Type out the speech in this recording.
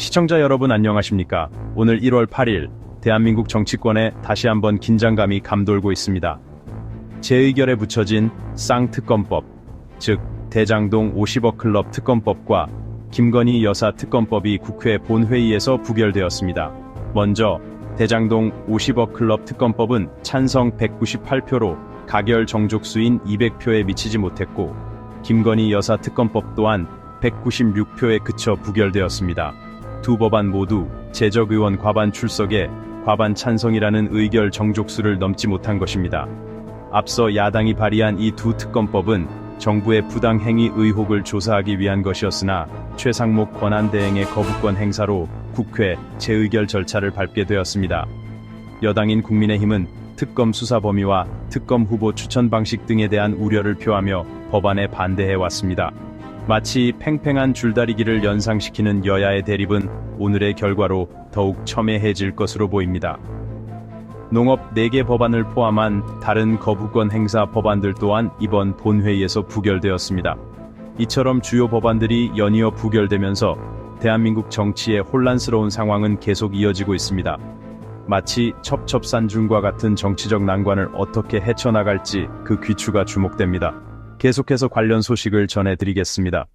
시청자 여러분 안녕하십니까? 오늘 1월 8일 대한민국 정치권에 다시 한번 긴장감이 감돌고 있습니다. 재의결에 붙여진 쌍특검법, 즉 대장동 50억 클럽 특검법과 김건희 여사 특검법이 국회 본회의에서 부결되었습니다. 먼저 대장동 50억 클럽 특검법은 찬성 198표로 가결 정족수인 200표에 미치지 못했고 김건희 여사 특검법 또한 196표에 그쳐 부결되었습니다. 두 법안 모두 재적 의원 과반 출석에 과반 찬성이라는 의결 정족수를 넘지 못한 것입니다. 앞서 야당이 발의한 이 두 특검법은 정부의 부당행위 의혹을 조사하기 위한 것이었으나 최상목 권한대행의 거부권 행사로 국회 재의결 절차를 밟게 되었습니다. 여당인 국민의힘은 특검 수사 범위와 특검 후보 추천 방식 등에 대한 우려를 표하며 법안에 반대해 왔습니다. 마치 팽팽한 줄다리기를 연상시키는 여야의 대립은 오늘의 결과로 더욱 첨예해질 것으로 보입니다. 농업 4개 법안을 포함한 다른 거부권 행사 법안들 또한 이번 본회의에서 부결되었습니다. 이처럼 주요 법안들이 연이어 부결되면서 대한민국 정치의 혼란스러운 상황은 계속 이어지고 있습니다. 마치 첩첩산중과 같은 정치적 난관을 어떻게 헤쳐나갈지 그 귀추가 주목됩니다. 계속해서 관련 소식을 전해드리겠습니다.